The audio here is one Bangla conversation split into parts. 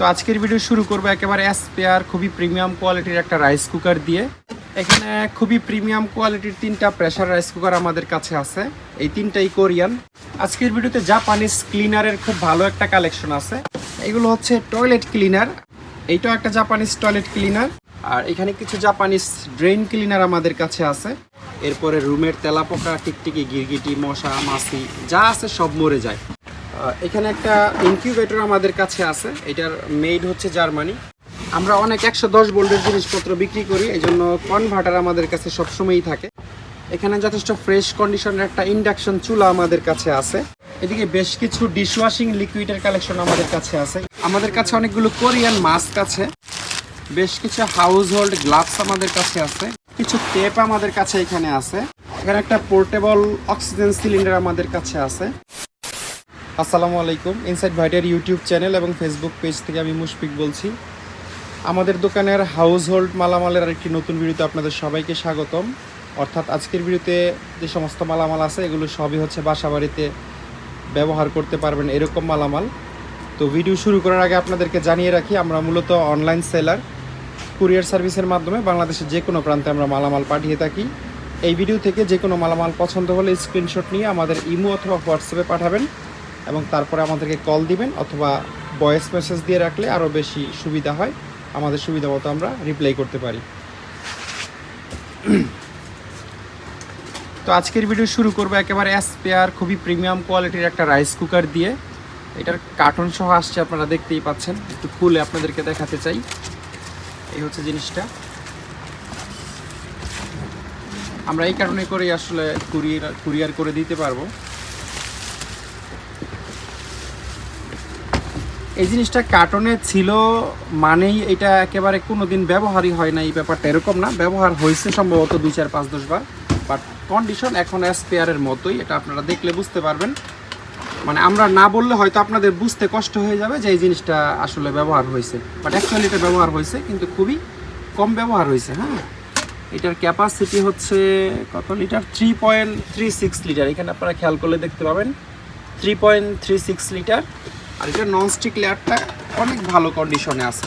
তো আজকের ভিডিও শুরু করব একেবারে এসপেয়ার খুবই প্রিমিয়াম কোয়ালিটির একটা রাইস কুকার দিয়ে। এখানে খুবই প্রিমিয়াম কোয়ালিটির তিনটা প্রেসার রাইস কুকার আমাদের কাছে আছে। এই তিনটাই কোরিয়ান। আজকের ভিডিওতে জাপানিজ ক্লিনারের খুব ভালো একটা কালেকশন আছে। এগুলো হচ্ছে টয়লেট ক্লিনার এইটাও একটা জাপানিজ টয়লেট ক্লিনার আর এখানে কিছু জাপানিজ ড্রেন ক্লিনার আমাদের কাছে আছে। এরপরে রুমের তেলাপোকা, টিকটিকি, গিরগিটি, মশা, মাছি, যা আছে সব মরে যায়। এখানে একটা ইনকিউবেটর আমাদের কাছে আছে। এটার মেড হচ্ছে জার্মানি। আমরা অনেক একশো দশ বোল্টের জিনিসপত্র বিক্রি করি এই জন্য কনভার্টার আমাদের কাছে সবসময়ই থাকে। এখানে যথেষ্ট ফ্রেশ কন্ডিশনের একটা ইন্ডাকশন চুলা আমাদের কাছে আছে। এদিকে বেশ কিছু ডিশওয়াশিং লিকুইডের কালেকশন আমাদের কাছে আছে। আমাদের কাছে অনেকগুলো কোরিয়ান মাস্ক আছে। বেশ কিছু হাউস হোল্ড গ্লাভস আমাদের কাছে আছে। কিছু টেপ আমাদের কাছে এখানে আছে। এখানে একটা পোর্টেবল অক্সিজেন সিলিন্ডার আমাদের কাছে আছে। আসসালামু আলাইকুম। ইনসাইড ভাইটার ইউটিউব চ্যানেল এবং ফেসবুক পেজ থেকে আমি মুশফিক বলছি। আমাদের দোকানের হাউস হোল্ড মালামালের আরেকটি নতুন ভিডিওতে আপনাদের সবাইকে স্বাগতম। অর্থাৎ আজকের ভিডিওতে যে সমস্ত মালামাল আছে, এগুলো সবই হচ্ছে বাসা বাড়িতে ব্যবহার করতে পারবেন এরকম মালামাল। তো ভিডিও শুরু করার আগে আপনাদেরকে জানিয়ে রাখি, আমরা মূলত অনলাইন সেলার কুরিয়ার সার্ভিসের মাধ্যমে বাংলাদেশের যে কোনো প্রান্তে আমরা মালামাল পাঠিয়ে থাকি। এই ভিডিও থেকে যে কোনো মালামাল পছন্দ হলে স্ক্রিনশট নিয়ে আমাদের ইমো অথবা হোয়াটসঅ্যাপে পাঠাবেন। এবং তারপরে আমাদেরকে কল দিবেন অথবা ভয়েস মেসেজ দিয়ে রাখলে আরও বেশি সুবিধা হয়। আমাদের সুবিধা মতো আমরা রিপ্লাই করতে পারি। তো আজকের ভিডিও শুরু করব একেবারে এসপেয়ার খুবই প্রিমিয়াম কোয়ালিটির একটা রাইস কুকার দিয়ে। এটার কার্টন সহ আসছে, আপনারা দেখতেই পাচ্ছেন। একটু খুলে আপনাদেরকে দেখাতে চাই। এই হচ্ছে জিনিসটা। আমরা এই কারণে করেই আসলে কুরিয়ার কুরিয়ার করে দিতে পারব। এই জিনিসটা কার্টনে ছিল মানেই এটা একেবারে কোনো দিন ব্যবহারই হয় না এই ব্যাপারটা এরকম না। ব্যবহার হয়েছে সম্ভবত দুই চার পাঁচ দশ বার বাট কন্ডিশন এখন স্পেয়ারের মতোই, এটা আপনারা দেখলে বুঝতে পারবেন। মানে আমরা না বললে হয়তো আপনাদের বুঝতে কষ্ট হয়ে যাবে যে এই জিনিসটা আসলে ব্যবহার হয়েছে। বাট অ্যাকচুয়ালি এটা ব্যবহার হয়েছে, কিন্তু খুবই কম ব্যবহার হয়েছে হ্যাঁ? এটার ক্যাপাসিটি হচ্ছে কত litre? Three point three six litre এখানে আপনারা খেয়াল করলে দেখতে পাবেন। Three point three six litre আর এটা ননস্টিক লেয়ারটা অনেক ভালো কন্ডিশনে আছে।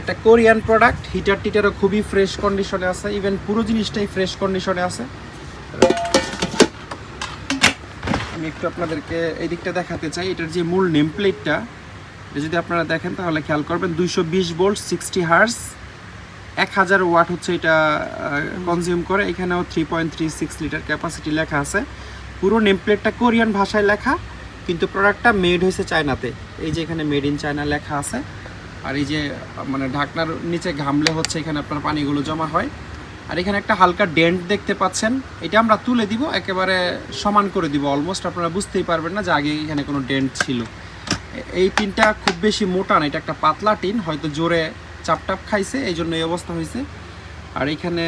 একটা কোরিয়ান প্রোডাক্ট হিটার টিটারও খুবই ফ্রেশ কন্ডিশনে আছে ইভেন পুরো জিনিসটাই ফ্রেশ কন্ডিশনে আছে। আমি একটু আপনাদেরকে এই দিকটা দেখাতে চাই, এটার যে মূল নেম প্লেটটা যদি আপনারা দেখেন তাহলে খেয়াল করবেন, দুইশো বিশ ভোল্ট সিক্সটি হার্স এক হাজার ওয়াট হচ্ছে এটা কনজিউম করে। এখানেও three point three six litre capacity লেখা আছে। পুরো নেম প্লেটটা কোরিয়ান ভাষায় লেখা, কিন্তু প্রোডাক্টটা মেড হয়েছে চায়নাতে। এই যে এখানে মেড ইন চায়না লেখা আছে। আর এই যে মানে ঢাকনার নিচে ঘামলে হচ্ছে এখানে আপনার পানিগুলো জমা হয়। আর এখানে একটা হালকা ডেন্ট দেখতে পাচ্ছেন। এটা আমরা তুলে দিব, একেবারে সমান করে দিব। অলমোস্ট আপনারা বুঝতেই পারবেন না যে আগে এখানে কোনো ডেন্ট ছিল। এই টিনটা খুব বেশি মোটা না, এটা একটা পাতলা টিন, হয়তো জোরে চাপটাপ খাইছে, এই জন্য এই অবস্থা হয়েছে। আর এখানে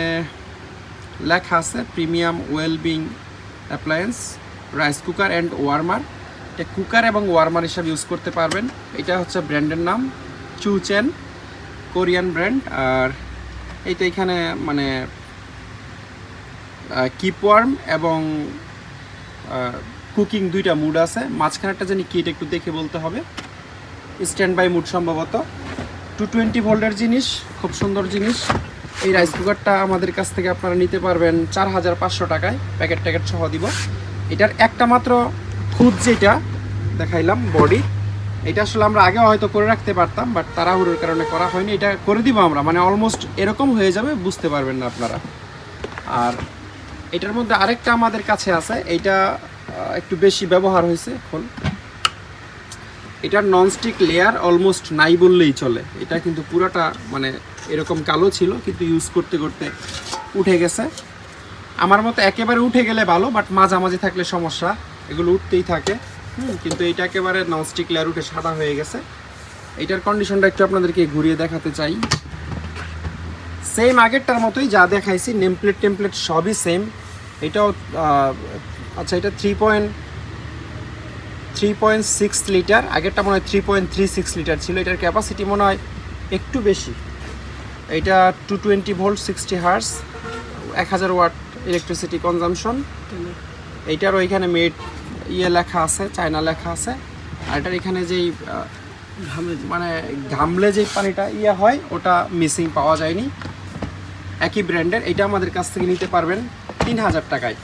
লেখা আছে premium wellbeing appliance rice cooker and warmer এটা কুকার এবং ওয়ার্মার হিসাবে ইউজ করতে পারবেন। এটা হচ্ছে ব্র্যান্ডের নাম চুচেন কোরিয়ান ব্র্যান্ড আর এইটা এখানে মানে কিপ ওয়ার্ম এবং কুকিং দুইটা মুড আছে। মাঝখানেরটা জানি কি, এটা একটু দেখে বলতে হবে। স্ট্যান্ড বাই মুড সম্ভবত। টু টোয়েন্টি ভোল্টের জিনিস, খুব সুন্দর জিনিস। এই রাইস কুকারটা আমাদের কাছ থেকে আপনারা নিতে পারবেন চার হাজার পাঁচশো টাকায়। প্যাকেট ট্যাকেট সহ দিব। এটার একটা মাত্র খুদ যেটা দেখাইলাম বডি এটা আসলে আমরা আগে হয়তো করে রাখতে পারতাম বাট তাড়াহুড়োর কারণে করা হয়নি। এটা করে দিব আমরা মানে অলমোস্ট এরকম হয়ে যাবে বুঝতে পারবেন না আপনারা। আর এটার মধ্যে আরেকটা আমাদের কাছে আছে আহ, একটু বেশি ব্যবহার হয়েছে এখন। এটার ননস্টিক লেয়ার অলমোস্ট নাই বললেই চলে। এটা কিন্তু পুরাটা মানে এরকম কালো ছিল, কিন্তু ইউজ করতে করতে উঠে গেছে। আমার মতো একেবারে উঠে গেলে ভালো বাট মাঝামাঝি থাকলে সমস্যা। এগুলো উঠতেই থাকে। কিন্তু এটা একেবারে ননস্টিক লেয়ার উঠে সাদা হয়ে গেছে। এটার কন্ডিশনটা একটু আপনাদেরকে ঘুরিয়ে দেখাতে চাই। সেম আগেরটার মতোই যা দেখাইছি নেমপ্লেট টেমপ্লেট সবই সেম এটাও আচ্ছা এটা three point three point six litre আগেরটা মনে হয় three point three six litre ছিল। এটার ক্যাপাসিটি মনে হয় একটু বেশি। এটা two twenty volt sixty hertz এক হাজার ওয়াট ইলেকট্রিসিটি কনজামশন এইটার ওইখানে মেড ইয়ে লেখা আছে চায়না লেখা আছে। আর এটার এখানে যেই মানে ঘামলে যে পানিটা ইয়ে হয় ওটা মিসিং পাওয়া যায়নি। একই ব্র্যান্ডের এটা আমাদের কাছ থেকে নিতে পারবেন তিন হাজার টাকায়।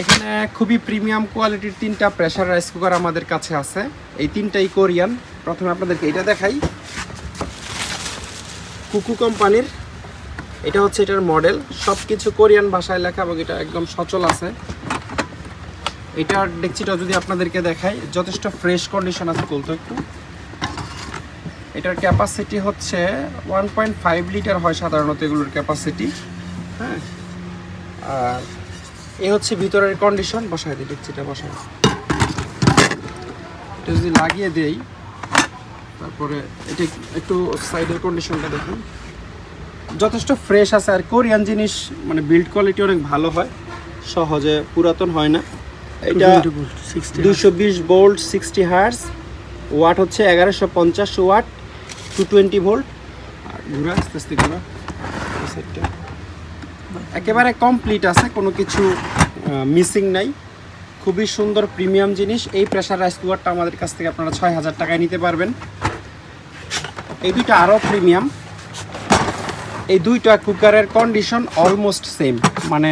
এখানে খুবই প্রিমিয়াম কোয়ালিটির তিনটা প্রেশার রাইস কুকার আমাদের কাছে আছে। এই তিনটাই কোরিয়ান। প্রথমে আপনাদেরকে এটা দেখাই। কুকু কোম্পানির। এটা হচ্ছে এটার মডেল। সব কিছু কোরিয়ান ভাষায় লেখা এবং এটা একদম সচল আছে। এটার ডেকচিটা যদি আপনাদেরকে দেখাই, যথেষ্ট ফ্রেশ কন্ডিশন আছে বলতো একটু। এটার ক্যাপাসিটি হচ্ছে ওয়ান পয়েন্ট ফাইভ লিটার হয় সাধারণত এগুলোর ক্যাপাসিটি হ্যাঁ? আর এ হচ্ছে ভিতরের কন্ডিশন বসায় দিই, ডেকচিটা বসায়। এটা যদি লাগিয়ে দেই তারপরে এটা একটু সাইডের কন্ডিশনটা দেখুন। যথেষ্ট ফ্রেশ আছে আর কোরিয়ান জিনিস মানে বিল্ড কোয়ালিটি অনেক ভালো হয় সহজে পুরাতন হয় না। এটা দুশো বিশ ভোল্ট সিক্সটি হার্স ওয়াট হচ্ছে এগারোশো পঞ্চাশ ওয়াট টু টোয়েন্টি ভোল্ট আর ঘুরা আস্তে আস্তে ঘুরা একেবারে কমপ্লিট আছে কোনো কিছু মিসিং নাই। খুবই সুন্দর প্রিমিয়াম জিনিস। এই প্রেসার রাইস কুকারটা আমাদের কাছ থেকে আপনারা ছয় হাজার টাকায় নিতে পারবেন। এই দুইটা আরও প্রিমিয়াম এই দুইটা কুকারের কন্ডিশন অলমোস্ট সেম মানে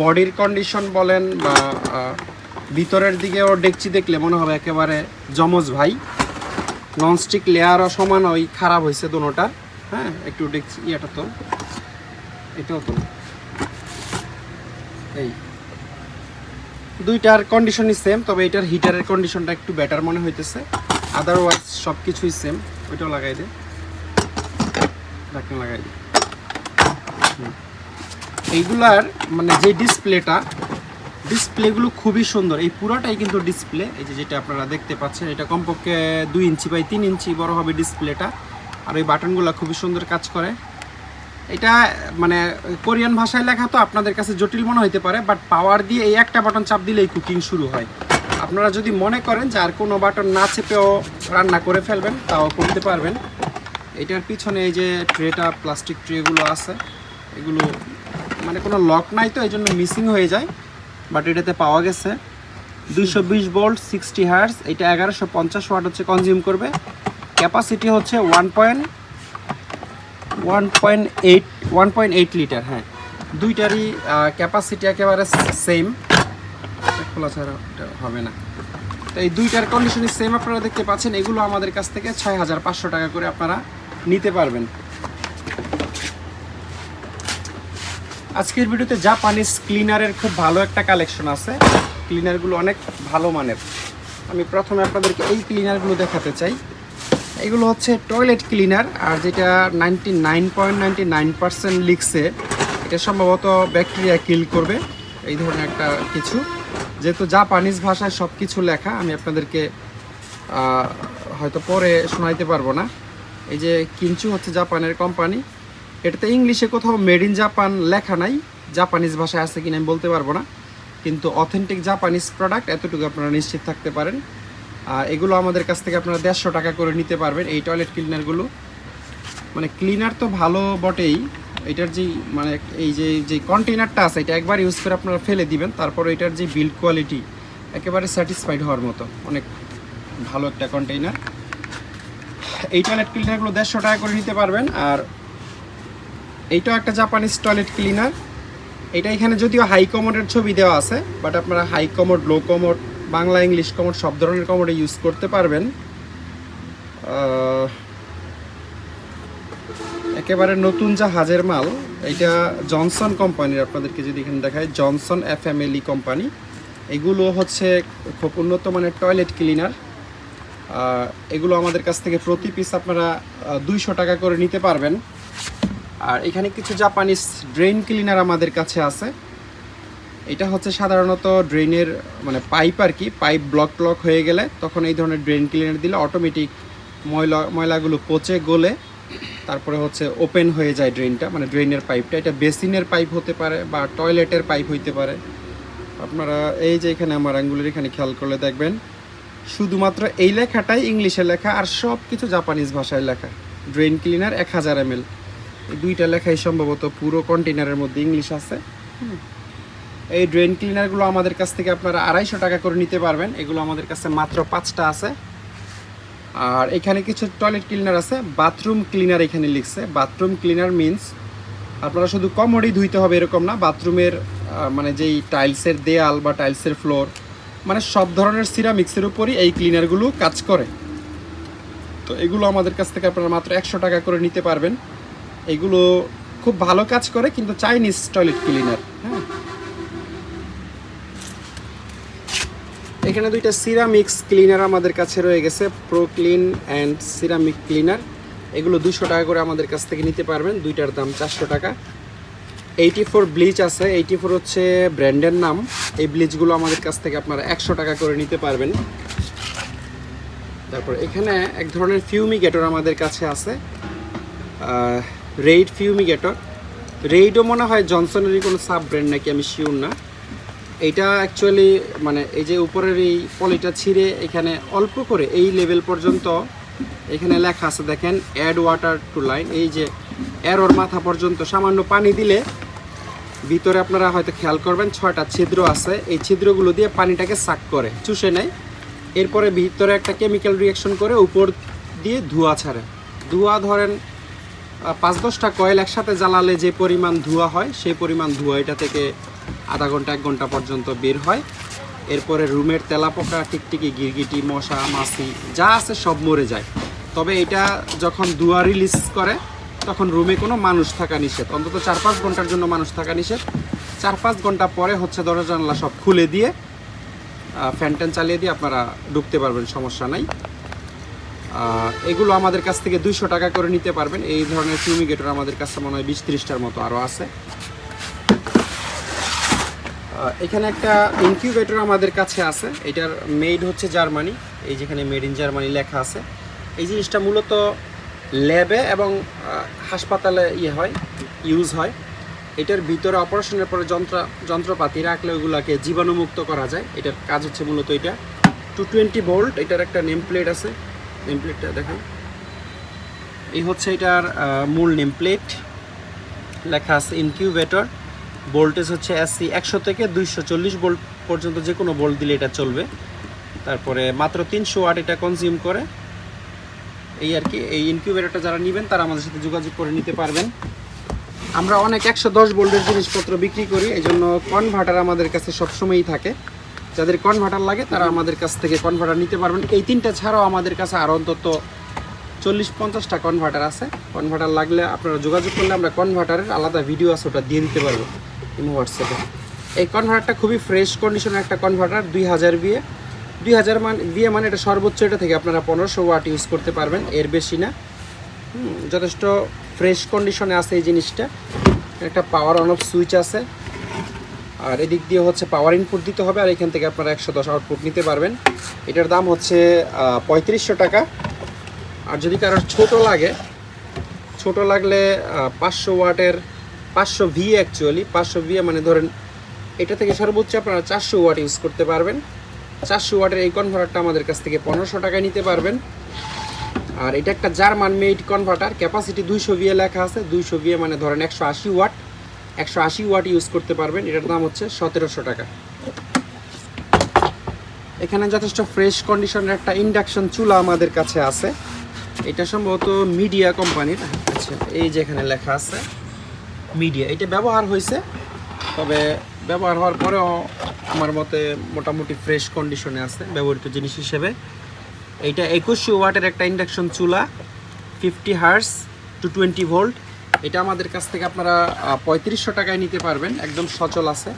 বডির কন্ডিশন বলেন বা ভিতরের দিকে ওর ডেকচি দেখলে মনে হবে একেবারে যমজ ভাই। ননস্টিক লেয়ারও সমান ওই খারাপ হয়েছে দুটোটা হ্যাঁ একটু ডেকচি ইয়েটা তো। এটাও তো। এই। দুইটার কন্ডিশনই সেম তবে এটার হিটারের কন্ডিশনটা একটু বেটার মনে হইতেছে। আদারওয়াইজ সব কিছুই সেম ওইটাও লাগাই দে। ঢাকনা লাগাই দে। এইগুলার মানে যে ডিসপ্লেটা, ডিসপ্লেগুলো খুবই সুন্দর। এই পুরোটাই কিন্তু ডিসপ্লে, এই যে যেটা আপনারা দেখতে পাচ্ছেন, এটা কমপক্ষে দুই ইঞ্চি বাই তিন ইঞ্চি বড় হবে ডিসপ্লেটা। আর ওই বাটনগুলো খুবই সুন্দর কাজ করে। এটা মানে কোরিয়ান ভাষায় লেখা তো আপনাদের কাছে জটিল মনে হতে পারে, বাট পাওয়ার দিয়ে এই একটা বাটন চাপ দিলেই কুকিং শুরু হয়। আপনারা যদি মনে করেন যে আর কোনো বাটন না চেপেও রান্না করে ফেলবেন, তাও করতে পারবেন। এটার পিছনে এই যে ট্রেটা, প্লাস্টিক ট্রেগুলো আছে, এগুলো মানে কোনো লক নাই তো এই জন্য মিসিং হয়ে যায়, বাট এটাতে পাওয়া গেছে। দুইশো বিশ ভোল্ট, সিক্সটি হার্স এটা এগারোশো পঞ্চাশ ওয়াট হচ্ছে কনজিউম করবে। ক্যাপাসিটি হচ্ছে one point one point eight, one point eight litre হ্যাঁ। দুইটারই ক্যাপাসিটি একেবারে সেম খোলা ছাড়া হবে না। তো এই দুইটার কন্ডিশনই সেম আপনারা দেখতে পাচ্ছেন, এগুলো আমাদের কাছ থেকে ছয় হাজার পাঁচশো টাকা করে আপনারা নিতে পারবেন। আজকের ভিডিওতে জাপানিজ ক্লিনারের খুব ভালো একটা কালেকশন আছে। ক্লিনারগুলো অনেক ভালো মানের। আমি প্রথমে আপনাদেরকে এই ক্লিনারগুলো দেখাতে চাই। এগুলো হচ্ছে টয়লেট ক্লিনার আর যেটা ninety nine point ninety nine percent লিখছে এটা সম্ভবত ব্যাকটেরিয়া কিল করবে। এই ধরনের একটা কিছু। যেহেতু জাপানিজ ভাষায় সব কিছু লেখা, আমি আপনাদেরকে হয়তো পরে শোনাইতে পারব না। এই যে কিঞ্চু হচ্ছে জাপানের কোম্পানি এটাতে ইংলিশে কোথাও মেড ইন জাপান লেখা নাই। জাপানিজ ভাষায় আছে কিনা আমি বলতে পারব না। কিন্তু অথেন্টিক জাপানিজ প্রোডাক্ট এতটুকু আপনারা নিশ্চিত থাকতে পারেন। এগুলো আমাদের কাছ থেকে আপনারা দেড়শো টাকা করে নিতে পারবেন। এই টয়লেট ক্লিনারগুলো মানে ক্লিনার তো ভালো বটেই। এটার যে মানে এই যে যে কন্টেনারটা আছে, এটা একবার ইউজ করে আপনারা ফেলে দিবেন, তারপর এটার যে বিল্ড কোয়ালিটি একেবারে স্যাটিসফাইড হওয়ার মতো। অনেক ভালো একটা কন্টেইনার এই টয়লেট ক্লিনারগুলো দেড়শো টাকা করে নিতে পারবেন, আর এইটাও একটা জাপানিজ টয়লেট ক্লিনার এটা এখানে যদিও হাই কমোডের ছবি দেওয়া আছে বাট আপনারা high commode low commode Bangla English commode সব ধরনের কমোডে ইউজ করতে পারবেন। একেবারে নতুন জাহাজের মাল, এটা জনসন কোম্পানির আপনাদেরকে যদি এখানে দেখায় জনসন এফ কোম্পানি। এগুলো হচ্ছে খুব উন্নত মানের টয়লেট ক্লিনার এগুলো আমাদের কাছ থেকে প্রতি পিস আপনারা দুইশো টাকা করে নিতে পারবেন। আর এখানে কিছু জাপানিজ ড্রেন ক্লিনার আমাদের কাছে আছে। এটা হচ্ছে সাধারণত ড্রেনের মানে পাইপ আর কি পাইপ ব্লক ব্লক হয়ে গেলে তখন এই ধরনের ড্রেন ক্লিনার দিলে অটোমেটিক ময়লা, ময়লাগুলো পচে, গলে তারপরে হচ্ছে ওপেন হয়ে যায় ড্রেনটা মানে ড্রেনের পাইপটা এটা বেসিনের পাইপ হতে পারে বা টয়লেটের পাইপ হইতে পারে। আপনারা এই যে এখানে আমার আঙ্গুলের এখানে খেয়াল করলে দেখবেন, শুধুমাত্র এই লেখাটাই ইংলিশে লেখা আর সব কিছু জাপানিজ ভাষায় লেখা। ড্রেন ক্লিনার এক হাজার এম এই দুইটা লেখাই সম্ভবত পুরো কন্টেনারের মধ্যে ইংলিশ আছে। এই ড্রেন ক্লিনারগুলো আমাদের কাছ থেকে আপনারা আড়াইশো টাকা করে নিতে পারবেন। এগুলো আমাদের কাছে মাত্র পাঁচটা আছে। আর এখানে কিছু টয়লেট ক্লিনার আছে বাথরুম ক্লিনার এখানে লিখছে। বাথরুম ক্লিনার মিন্স আপনারা শুধু কমোডি ধুইতে হবে এরকম না, বাথরুমের মানে যেই টাইলসের দেয়াল বা টাইলসের ফ্লোর মানে সব ধরনের সিরামিক্সের উপরই এই ক্লিনারগুলো কাজ করে। তো এগুলো আমাদের কাছ থেকে আপনারা মাত্র একশো টাকা করে নিতে পারবেন। এগুলো খুব ভালো কাজ করে, কিন্তু চাইনিজ টয়লেট ক্লিনার হ্যাঁ এখানে দুইটা সিরামিক্স ক্লিনার আমাদের কাছে রয়ে গেছে pro clean and ceramic cleaner এগুলো দুশো টাকা করে আমাদের কাছ থেকে নিতে পারবেন, দুইটার দাম চারশো টাকা। এইটি ফোর ব্লিচ আছে এইটি ফোর হচ্ছে ব্র্যান্ডের নাম। এই ব্লিচগুলো আমাদের কাছ থেকে আপনারা একশো টাকা করে নিতে পারবেন। তারপর এখানে এক ধরনের ফিউমিগেটর আমাদের কাছে আছে রেইড ফিউমিগেটর রেইডও মনে হয় জনসনেরই কোনো সাব ব্র্যান্ড নাকি, আমি শিওর না। এইটা অ্যাকচুয়ালি মানে এই যে উপরের এই পলিটা ছিঁড়ে এখানে অল্প করে এই লেভেল পর্যন্ত এখানে লেখা আছে, দেখেন অ্যাড ওয়াটার টু লাইন এই যে এরোর মাথা পর্যন্ত সামান্য পানি দিলে ভিতরে আপনারা হয়তো খেয়াল করবেন, ছয়টা ছিদ্র আছে। এই ছিদ্রগুলো দিয়ে পানিটাকে সাক করে, চুষে নেয়। এরপরে ভিতরে একটা কেমিক্যাল রিয়াকশন করে উপর দিয়ে ধোঁয়া ছাড়ে। ধোঁয়া ধরেন পাঁচ দশটা কয়েল একসাথে জ্বালালে যে পরিমাণ ধোঁয়া হয়, সেই পরিমাণ ধোঁয়া এটা থেকে আধা ঘণ্টা, এক ঘণ্টা পর্যন্ত বের হয়। এরপরে রুমের তেলাপোকা, টিকটিকি, গিরগিটি, মশা, মাছি, যা আছে সব মরে যায়। তবে এটা যখন ধোঁয়া রিলিজ করে, তখন রুমে কোনো মানুষ থাকা নিষেধ। অন্তত চার পাঁচ ঘণ্টার জন্য মানুষ থাকা নিষেধ। চার পাঁচ ঘণ্টা পরে হচ্ছে দরজা জানলা সব খুলে দিয়ে ফ্যান ট্যান চালিয়ে দিয়ে আপনারা ঢুকতে পারবেন, সমস্যা নাই। এগুলো আমাদের কাছ থেকে দুইশো টাকা করে নিতে পারবেন। এই ধরনের ফিউমিগেটর আমাদের কাছে মনে হয় বিশ ত্রিশটার মতো আরও আছে। এখানে একটা ইনকিউবেটর আমাদের কাছে আছে। এটার মেড হচ্ছে জার্মানি। এই যেখানে মেড ইন জার্মানি লেখা আছে। এই জিনিসটা মূলত ল্যাবে এবং হাসপাতালে ইয়ে হয় ইউজ হয়। এটার ভিতরে অপারেশনের পরে যন্ত্র, যন্ত্রপাতি রাখলে ওগুলাকে জীবাণুমুক্ত করা যায়। এটার কাজ হচ্ছে মূলত এটা। টু টোয়েন্টি ভোল্ট এটার একটা নেম প্লেট আছে। নেম প্লেটটা দেখেন এই হচ্ছে এটার মূল নেম প্লেট লেখা আছে ইনকিউবেটর ভোল্টেজ হচ্ছে এসসি একশো থেকে দুইশো চল্লিশ ভোল্ট পর্যন্ত যে কোনো ভোল্ট দিলে এটা চলবে। তারপরে মাত্র তিনশো ওয়াট এটা কনজিউম করে। এই আর কি, এই ইনকিউবেটরটা যারা নেবেন, তারা আমাদের সাথে যোগাযোগ করে নিতে পারবেন। আমরা অনেক একশো দশ ভোল্টের জিনিসপত্র বিক্রি করি, এই জন্য কনভার্টার আমাদের কাছে সবসময়ই থাকে। যাদের কনভার্টার লাগে, তারা আমাদের কাছ থেকে কনভার্টার নিতে পারবেন। এই তিনটা ছাড়াও আমাদের কাছে আরও অন্তত চল্লিশ পঞ্চাশটা কনভার্টার আছে। কনভার্টার লাগলে আপনারা যোগাযোগ করলে আমরা কনভার্টারের আলাদা ভিডিও আছে, ওটা দিয়ে দিতে পারব। ইমো হোয়াটসঅ্যাপে এই কনভার্টারটা খুবই ফ্রেশ কন্ডিশনের একটা কনভার্টার দুই হাজার বিয়ে দুই হাজার মান বিয়ে মানে এটা সর্বোচ্চ এটা থেকে আপনারা পনেরোশো ওয়াট ইউজ করতে পারবেন, এর বেশি না। যথেষ্ট ফ্রেশ কন্ডিশনে আছে এই জিনিসটা। একটা পাওয়ার অন অফ সুইচ আছে। আর এদিক দিয়ে হচ্ছে পাওয়ার ইনপুট দিতে হবে, আর এখান থেকে আপনারা একশো দশ আউটপুট নিতে পারবেন। এটার দাম হচ্ছে পঁয়ত্রিশশো টাকা। আর যদি কারোর ছোট লাগে, ছোট লাগলে পাঁচশো ওয়াটের পাঁচশো ভি অ্যাকচুয়ালি পাঁচশো ভি মানে ধরেন এটা থেকে সর্বোচ্চ আপনারা চারশো ওয়াট ইউজ করতে পারবেন। চারশো ওয়াটের এই কনভার্টারটা আমাদের কাছ থেকে পনেরোশো টাকায় নিতে পারবেন। আর এটা একটা জার্মান মেড কনভার্টার ক্যাপাসিটি দুইশো ভিএ লেখা আছে। দুইশো ভিএ মানে ধরেন একশো আশি ওয়াট একশো আশি ওয়াট ইউজ করতে পারবেন। এটার দাম হচ্ছে সতেরোশো টাকা। এখানে যথেষ্ট ফ্রেশ কন্ডিশনের একটা ইন্ডাকশন চুলা আমাদের কাছে আছে। এটা সম্ভবত মিডিয়া কোম্পানির। আচ্ছা এই যে এখানে লেখা আছে। মিডিয়া এটা ব্যবহার হয়েছে। তবে ব্যবহার হওয়ার পরেও আমার মতে মোটামুটি ফ্রেশ কন্ডিশনে আছে, ব্যবহৃত জিনিস হিসেবে। এইটা একুশশো ওয়াটের একটা ইন্ডাকশন চুলা fifty hertz two twenty volt এটা আমাদের কাছ থেকে আপনারা পঁয়ত্রিশশো টাকায় নিতে পারবেন, একদম সচল আছে।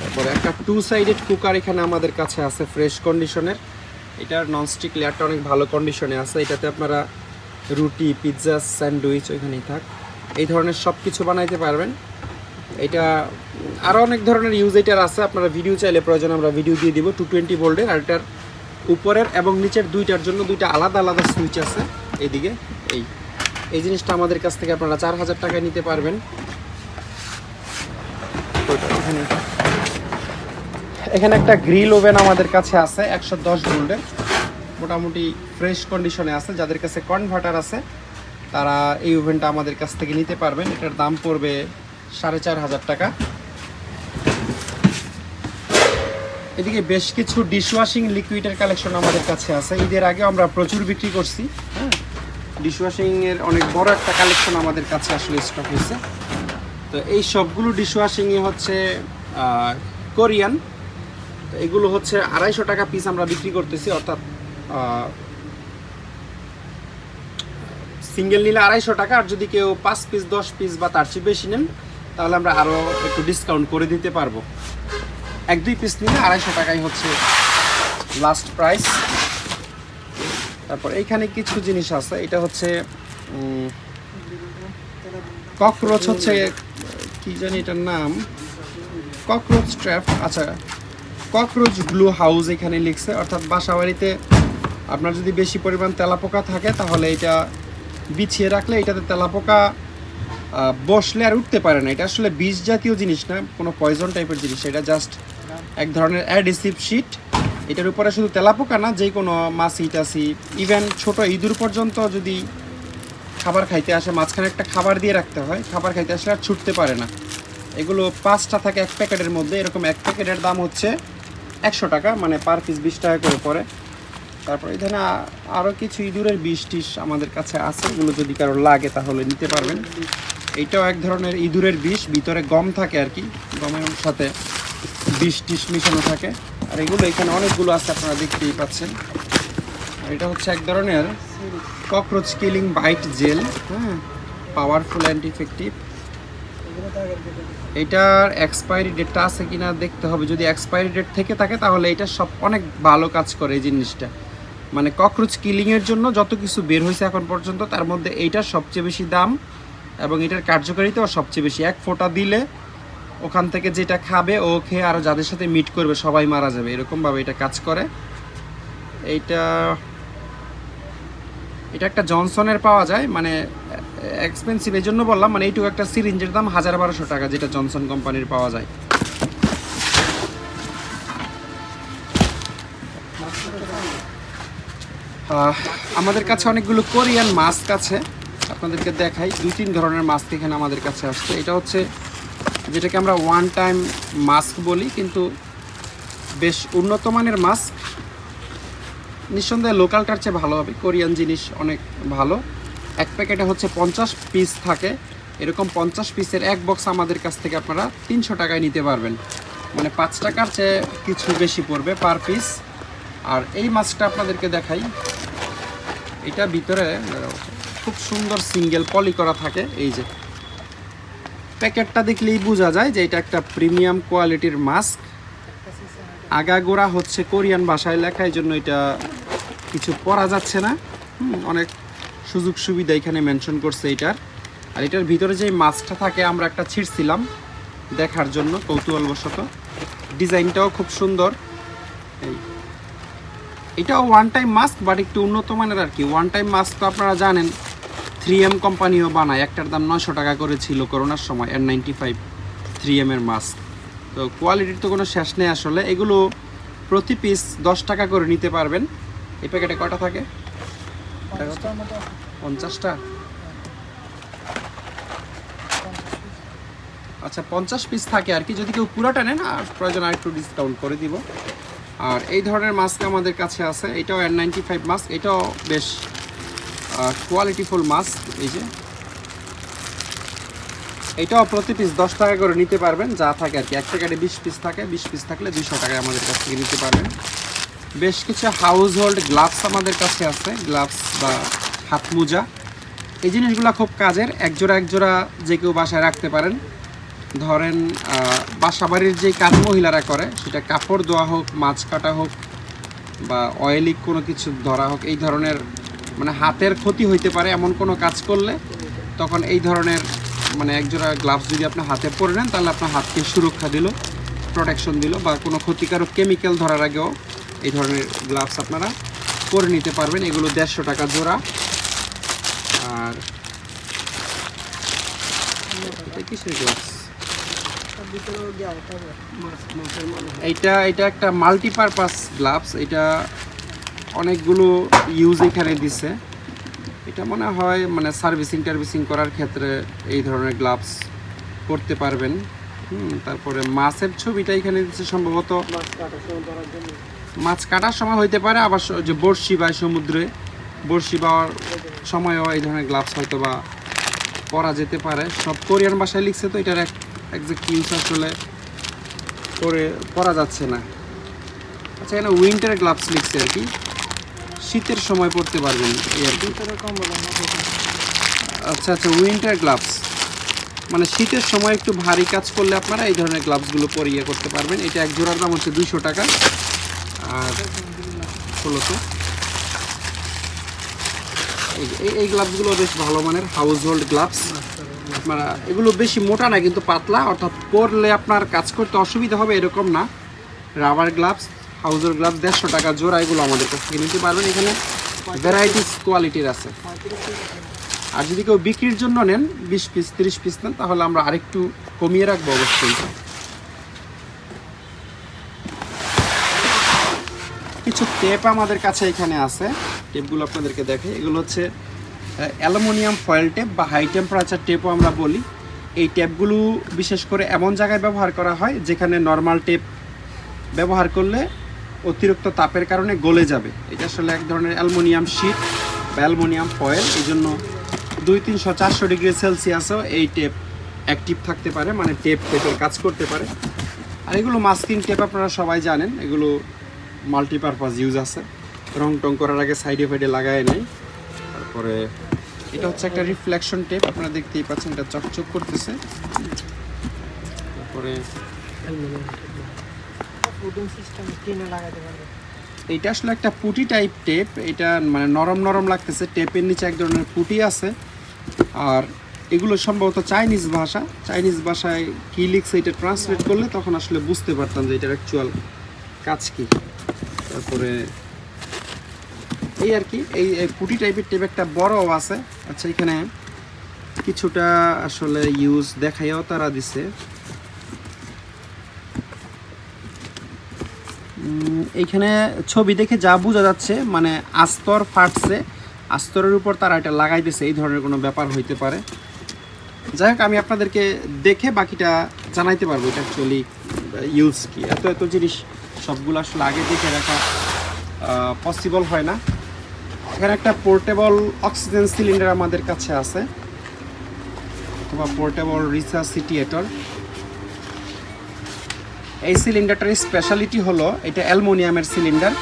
তারপরে একটা টু সাইডেড কুকার এখানে আমাদের কাছে আছে ফ্রেশ কন্ডিশনের এটার ননস্টিক লেয়ারটা অনেক ভালো কন্ডিশনে আছে। এটাতে আপনারা রুটি পিৎজা স্যান্ডউইচ ওইখানেই থাক। এই ধরনের সব কিছু বানাইতে পারবেন। এটা আরও অনেক ধরনের ইউজ এটার আছে, আপনারা ভিডিও চাইলে প্রয়োজন আমরা ভিডিও দিয়ে দিব। টু টোয়েন্টি ভোল্টের আর এটার উপরের এবং নিচের দুইটার জন্য দুইটা আলাদা আলাদা সুইচ আছে এইদিকে, এই। এই জিনিসটা আমাদের কাছ থেকে আপনারা চার হাজার টাকায় নিতে পারবেন। এখানে এখানে একটা গ্রিল ওভেন আমাদের কাছে আছে, একশো দশ ভোল্টের মোটামুটি ফ্রেশ কন্ডিশনে আছে, যাদের কাছে কনভার্টার আছে। তারা এই ওভেনটা আমাদের কাছ থেকে নিতে পারবেন। এটার দাম পড়বে সাড়ে চার হাজার টাকা। এদিকে বেশ কিছু ডিশওয়াশিং লিকুইডের কালেকশন আমাদের কাছে আছে। ঈদের আগে আমরা প্রচুর বিক্রি করছি হ্যাঁ? ডিশওয়াশিং এর অনেক বড় একটা কালেকশন আমাদের কাছে আসলে স্টক হয়েছে। তো এই সবগুলো ডিশওয়াশিংই হচ্ছে কোরিয়ান তো এগুলো হচ্ছে আড়াইশো টাকা পিস আমরা বিক্রি করতেছি, অর্থাৎ সিঙ্গেল নিলে আড়াইশো টাকা, আর যদি কেউ পাঁচ পিস দশ পিস বা তার চেয়ে বেশি নেন, তাহলে আমরা আরও একটু ডিসকাউন্ট করে দিতে পারব। এক, দুই পিস নিলে আড়াইশো টাকাই হচ্ছে লাস্ট প্রাইস তারপর এইখানে কিছু জিনিস আছে, এটা হচ্ছে ককরোচ হচ্ছে, কি জানি এটার নাম? ককরোচ ট্র্যাপ আচ্ছা ককরোচ গ্লু হাউস এখানে লিখছে, অর্থাৎ বাসা বাড়িতে আপনার যদি বেশি পরিমাণ তেলাপোকা থাকে, তাহলে এটা বিছিয়ে রাখলে এটাতে তেলাপোকা বসলে আর উঠতে পারে না। এটা আসলে বিষ জাতীয় জিনিস না, কোনো পয়জন টাইপের জিনিস। এটা জাস্ট এক ধরনের অ্যাডিসিভ শিট এটার উপরে শুধু তেলাপোকা না, যে কোনো মাছি টাছি ইভেন ছোট ইঁদুর পর্যন্ত যদি খাবার খাইতে আসে, মাঝখানে একটা খাবার দিয়ে রাখতে হয়, খাবার খাইতে আসলে আর ছুটতে পারে না। এগুলো পাঁচটা থাকে এক প্যাকেটের মধ্যে, এরকম এক প্যাকেটের দাম হচ্ছে একশো টাকা মানে পার পিস বিশ টাকা করে পড়ে। তারপর এখানে আরও কিছু ইঁদুরের বিষ টিস আমাদের কাছে আছে। এগুলো যদি কারও লাগে তাহলে নিতে পারবেন। এইটাও এক ধরনের ইঁদুরের বিষ, ভিতরে গম থাকে আর কি। গমের সাথে বিষ টিস মিশানো থাকে। আর এগুলো এখানে অনেকগুলো আছে, আপনারা দেখতেই পাচ্ছেন। আর এটা হচ্ছে এক ধরনের ককরোচ কিলিং বাইট জেল হ্যাঁ পাওয়ারফুল অ্যান্ড ইফেক্টিভ এটার এক্সপায়ারি ডেটটা আছে কিনা দেখতে হবে। যদি এক্সপায়ারি ডেট থেকে থাকে, তাহলে এটা সব অনেক ভালো কাজ করে এই জিনিসটা। মানে ককরোচ কিলিংয়ের জন্য যত কিছু বের হয়েছে এখন পর্যন্ত, তার মধ্যে এইটার সবচেয়ে বেশি দাম এবং এটার কার্যকারিতাও সবচেয়ে বেশি। এক ফোঁটা দিলে ওখান থেকে যেটা খাবে, ও খেয়ে আরও যাদের সাথে মিট করবে, সবাই মারা যাবে। এরকমভাবে এটা কাজ করে। এইটা, এটা একটা জনসনের পাওয়া যায় মানে এক্সপেন্সিভ এই জন্য বললাম মানে এইটুকু একটা সিরিঞ্জের দাম হাজার বারোশো টাকা, যেটা জনসন কোম্পানির পাওয়া যায়। আমাদের কাছে অনেকগুলো কোরিয়ান মাস্ক আছে। আপনাদেরকে দেখাই, দুই তিন ধরনের মাস্ক এখানে আমাদের কাছে আসছে। এটা হচ্ছে যেটাকে আমরা ওয়ান টাইম মাস্ক বলি, কিন্তু বেশ উন্নত মানের মাস্ক নিঃসন্দেহে লোকালটার চেয়ে ভালো হবে। কোরিয়ান জিনিস অনেক ভালো। এক প্যাকেটে হচ্ছে পঞ্চাশ পিস থাকে। এরকম পঞ্চাশ পিসের এক বক্স আমাদের কাছ থেকে আপনারা তিনশো টাকায় নিতে পারবেন। মানে পাঁচ টাকার চেয়ে কিছু বেশি পড়বে পার পিস আর এই মাছটা আপনাদেরকে দেখাই। এটা ভিতরে খুব সুন্দর সিঙ্গেল পলি করা থাকে, এই যে। প্যাকেটটা দেখলেই বোঝা যায় যে এটা একটা প্রিমিয়াম কোয়ালিটির মাস্ক। আগাগোড়া হচ্ছে কোরিয়ান ভাষায় লেখা, এই জন্য এটা কিছু পরা যাচ্ছে না। অনেক সুযোগ সুবিধা এখানে মেনশন করছে এটার। আর এটার ভিতরে যে মাছটা থাকে, আমরা একটা ছিঁড়ছিলাম দেখার জন্য, কৌতূহলবশত। ডিজাইনটাও খুব সুন্দর। এটাও ওয়ান টাইম মাস্ক বাট একটু উন্নত মানের আর কি। ওয়ান টাইম মাস্ক তো আপনারা জানেন থ্রি এম কোম্পানিও বানায়। একটার দাম নয়শো টাকা করে ছিল করোনার সময় এর নাইনটি ফাইভ থ্রি এম এর মাস্ক তো কোয়ালিটির তো কোনো শেষ নেই আসলে। এগুলো প্রতি পিস দশ টাকা করে নিতে পারবেন। এই প্যাকেটে কটা থাকে? পঞ্চাশটা? আচ্ছা পঞ্চাশ পিস থাকে আর কি। যদি কেউ পুরোটা নেন আর প্রয়োজন আর একটু ডিসকাউন্ট করে দিব। আর এই ধরনের মাস্ক আমাদের কাছে আছে। এটাও এন নাইনটি ফাইভ মাস্ক এটাও বেশ কোয়ালিটিফুল মাস্ক এই যে। এটাও প্রতি পিস দশ টাকা করে নিতে পারবেন, যা থাকে আর কি। এক প্যাকেটে বিশ পিস থাকে, বিশ পিস থাকলে দুশো টাকায় আমাদের কাছ থেকে নিতে পারবেন। বেশ কিছু হাউস হোল্ড গ্লাভস আমাদের কাছে আছে গ্লাভস বা হাত মোজা এই জিনিসগুলো খুব কাজের, একজোড়া একজোড়া যে কেউ বাসায় রাখতে পারেন। ধরেন আহ, বাসা বাড়ির যে কাজ মহিলারা করে সেটা কাপড় ধোয়া হোক মাছ কাটা হোক বা অয়েলি কোনো কিছু ধরা হোক এই ধরনের মানে হাতের ক্ষতি হইতে পারে এমন কোনো কাজ করলে তখন এই ধরনের মানে একজোড়া গ্লাভস যদি আপনি হাতে পরে নেন তাহলে আপনার হাতকে সুরক্ষা দিল প্রোটেকশন দিল বা কোনো ক্ষতিকারক কেমিক্যাল ধরার আগেও এই ধরনের গ্লাভস আপনারা পরে নিতে পারবেন। এগুলো দেড়শো টাকা জোড়া। আর কিসের গ্লাভস এইটা এটা একটা মাল্টিপারপাস গ্লাভস এটা অনেকগুলো ইউজ এখানে দিছে। এটা মনে হয় মানে সার্ভিসিং টার্ভিসিং করার ক্ষেত্রে এই ধরনের গ্লাভস করতে পারবেন। হুম তারপরে মাছের ছবিটা এখানে দিচ্ছে সম্ভবত। মাছ কাটার সময় হইতে পারে আবার যে বড়শি বা সমুদ্রে বড়শি পাওয়ার সময়ও এই ধরনের গ্লাভস হয়তো বা পরা যেতে পারে। সব কোরিয়ান ভাষায় লিখছে তো এটার এক একজ্যাক্ট ইউজ আসলে করে পরা যাচ্ছে না। আচ্ছা এখানে উইন্টার গ্লাভস লিখছে আর কি। শীতের সময় পরতে পারবেন এই আর কি। আচ্ছা আচ্ছা উইন্টার গ্লাভস মানে শীতের সময় একটু ভারী কাজ করলে আপনারা এই ধরনের গ্লাভসগুলো পরে ইয়ে করতে পারবেন। এটা এক জোড়ার দাম হচ্ছে দুইশো টাকা। আর ষোলোশো। এই- এই- এই গ্লাভসগুলো বেশ ভালো মানের। হাউস হোল্ড গ্লাভস আপনারা এগুলো বেশি মোটা না, কিন্তু পাতলা, অর্থাৎ পরলে আপনার কাজ করতে অসুবিধা হবে এরকম না। রাবার গ্লাভস হোল্ড গ্লাভস দেড়শো টাকা জোড়া, এগুলো আমাদের কাছ থেকে নিতে পারবেন। এখানে ভ্যারাইটিস কোয়ালিটির আছে। আর যদি কেউ বিক্রির জন্য নেন, বিশ পিস তিরিশ পিস নেন, তাহলে আমরা আরেকটু কমিয়ে রাখব অবশ্যই। কিছু টেপ আমাদের কাছে এখানে আছে। টেপগুলো আপনাদেরকে দেখে এগুলো হচ্ছে অ্যালুমিনিয়াম ফয়েল টেপ বা হাই টেম্পারেচার টেপও আমরা বলি। এই টেপগুলো বিশেষ করে এমন জায়গায় ব্যবহার করা হয় যেখানে নর্মাল টেপ ব্যবহার করলে অতিরিক্ত তাপের কারণে গলে যাবে। এটা আসলে এক ধরনের অ্যালুমিনিয়াম শিট বা অ্যালুমিনিয়াম ফয়েল। এই জন্য দুই তিনশো চারশো ডিগ্রি সেলসিয়াসও এই টেপ অ্যাক্টিভ থাকতে পারে মানে টেপ টেপের কাজ করতে পারে। আর এগুলো মাস্কিং টেপ আপনারা সবাই জানেন, এগুলো মাল্টিপারপাস ইউজ আছে। রং টং করার আগে সাইডে ফাইডে লাগায় নেই তারপরে এটা হচ্ছে একটা রিফ্লেকশন টেপ আপনারা দেখতেই পাচ্ছেন, এটা চকচক করতেছে। তারপরে এইটা আসলে একটা পুটি টাইপ টেপ এটা মানে নরম নরম লাগতেছে টেপের নিচে এক ধরনের পুটি আছে। আর এগুলো সম্ভবত চাইনিজ ভাষা চাইনিজ ভাষায় কি লিখছে এটা ট্রান্সলেট করলে তখন আসলে বুঝতে পারতাম যে এটার অ্যাকচুয়াল কাজ কি। তারপরে এই আর কি, এই কুটি টাইপের টেপ একটা বড়ও আছে। আচ্ছা এখানে কিছুটা আসলে ইউজ দেখাইও তারা দিছে। এইখানে ছবি দেখে যা বোঝা যাচ্ছে মানে আস্তর ফাটছে, আস্তরের উপর তারা এটা লাগাই দিয়েছে এই ধরনের কোনো ব্যাপার হইতে পারে। যাই হোক, আমি আপনাদেরকে দেখে বাকিটা জানাইতে পারব, এটা অ্যাকচুয়ালি ইউজ কি। এত এত জিনিস সবগুলো আসলে আগে দেখে রাখা পসিবল হয় না। এখানে একটা পোর্টেবল অক্সিজেন সিলিন্ডার আমাদের কাছে আছে, অথবা পোর্টেবল রিসার্সিটিয়েটর এই সিলিন্ডারটার স্পেশালিটি হলো, এটা অ্যালমোনিয়ামের সিলিন্ডার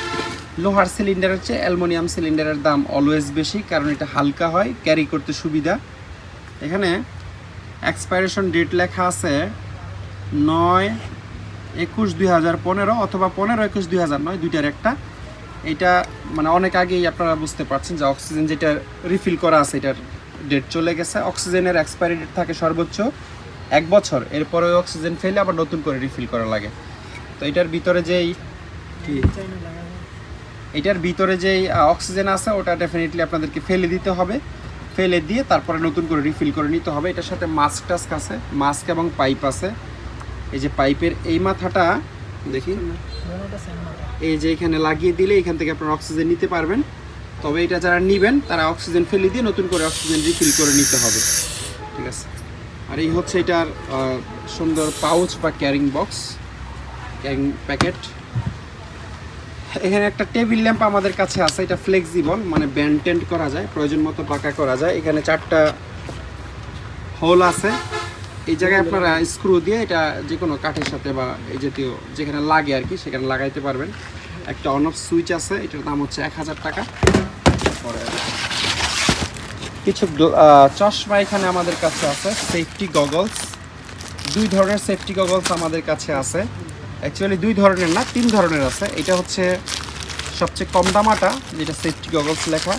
লোহার সিলিন্ডারের চেয়ে অ্যালমোনিয়াম সিলিন্ডারের দাম অলওয়েজ বেশি, কারণ এটা হালকা হয় ক্যারি করতে সুবিধা। এখানে এক্সপাইরেশন ডেট লেখা আছে নয় একুশ দুই হাজার পনেরো অথবা পনেরো একুশ দুই হাজার নয়, দুইটার একটা। এটা মানে অনেক আগেই আপনারা বুঝতে পারছেন যে অক্সিজেন যেটা রিফিল করা আছে এটার ডেট চলে গেছে। অক্সিজেনের এক্সপায়ারি ডেট থাকে সর্বোচ্চ এক বছর। এরপরে অক্সিজেন ফেলে আবার নতুন করে রিফিল করা লাগে। তো এটার ভিতরে যেই এটার ভিতরে যেই অক্সিজেন আছে ওটা ডেফিনেটলি আপনাদেরকে ফেলে দিতে হবে। ফেলে দিয়ে তারপরে নতুন করে রিফিল করে নিতে হবে। এটার সাথে মাস্ক টাস্ক আছে মাস্ক এবং পাইপ আছে। এই যে পাইপের এই মাথাটা দেখি। এই যে এখানে লাগিয়ে দিলে এখান থেকে আপনারা অক্সিজেন নিতে পারবেন। তবে এটা যারা নেবেন, তারা অক্সিজেন ফেলে দিয়ে নতুন করে অক্সিজেন রিফিল করে নিতে হবে। ঠিক আছে? আর এই হচ্ছে এটার সুন্দর পাউচ বা ক্যারিং বক্স ক্যারিং প্যাকেট এখানে একটা টেবিল ল্যাম্প আমাদের কাছে আছে, এটা ফ্লেক্সিবল মানে ব্যান্ড টেন্ট করা যায়, প্রয়োজন মতো পাকা করা যায়। এখানে চারটা হোল আছে। এই জায়গায় আপনারা স্ক্রু দিয়ে এটা যে কোনো কাঠের সাথে বা এই জাতীয় যেখানে লাগে আর কি, সেখানে লাগাইতে পারবেন। একটা অন অফ সুইচ আছে, এটার দাম হচ্ছে এক হাজার টাকা। কিছু চশমা এখানে আমাদের কাছে আছে সেফটি গগলস দুই ধরনের সেফটি গগলস আমাদের কাছে আছে। অ্যাকচুয়ালি দুই ধরনের না, তিন ধরনের আছে। এটা হচ্ছে সবচেয়ে কম দামাটা, যেটা সেফটি গগলস লেখা।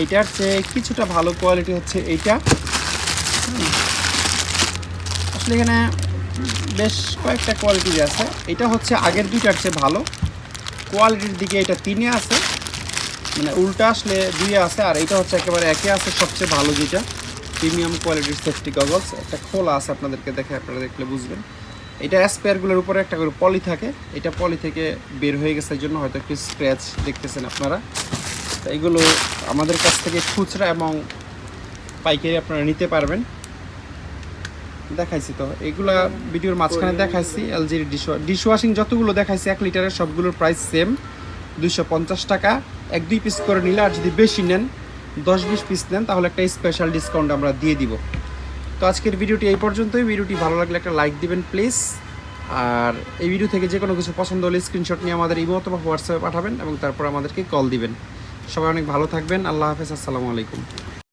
এইটার চেয়ে কিছুটা ভালো কোয়ালিটি হচ্ছে এইটা। এখানে বেশ কয়েকটা কোয়ালিটি আছে। এটা হচ্ছে আগের দুইটার চেয়ে ভালো। কোয়ালিটির দিকে এটা তিনে আছে। মানে উল্টা আসলে দুইয়ে আছে, আর এটা হচ্ছে একেবারে একে আছে সবচেয়ে ভালো যেটা। প্রিমিয়াম কোয়ালিটির সেফটি গগলস একটা খোলা আছে আপনাদেরকে দেখে আপনারা দেখলে বুঝবেন। এটা স্পেয়ারগুলোর উপরে একটা করে পলি থাকে। এটা পলি থেকে বের হয়ে গেছে এই জন্য হয়তো একটু স্ক্র্যাচ দেখতেছেন আপনারা। তো এগুলো আমাদের কাছ থেকে খুচরা এবং পাইকারি আপনারা নিতে পারবেন। দেখাইছি তো। এগুলা ভিডিওর মাঝখানে দেখাইছি এলজির ডিশ ডিশ যতগুলো দেখাইছি, এক লিটারের সবগুলোর প্রাইস সেম দুইশো পঞ্চাশ টাকা। এক, দুই পিস করে নিলে আর যদি বেশি নেন দশ বিশ পিস নেন, তাহলে একটা স্পেশাল ডিসকাউন্ট আমরা দিয়ে দিব। তো আজকের ভিডিওটি এই পর্যন্তই। ভিডিওটি ভালো লাগলে একটা লাইক দিবেন প্লিজ আর এই ভিডিও থেকে যে কোনো কিছু পছন্দ হলে স্ক্রিনশট নিয়ে আমাদের ইমো অথবা হোয়াটসঅ্যাপে পাঠাবেন এবং তারপর আমাদেরকে কল দিবেন। সবাই অনেক ভালো থাকবেন। আল্লাহ হাফেজ। আসসালামু আলাইকুম।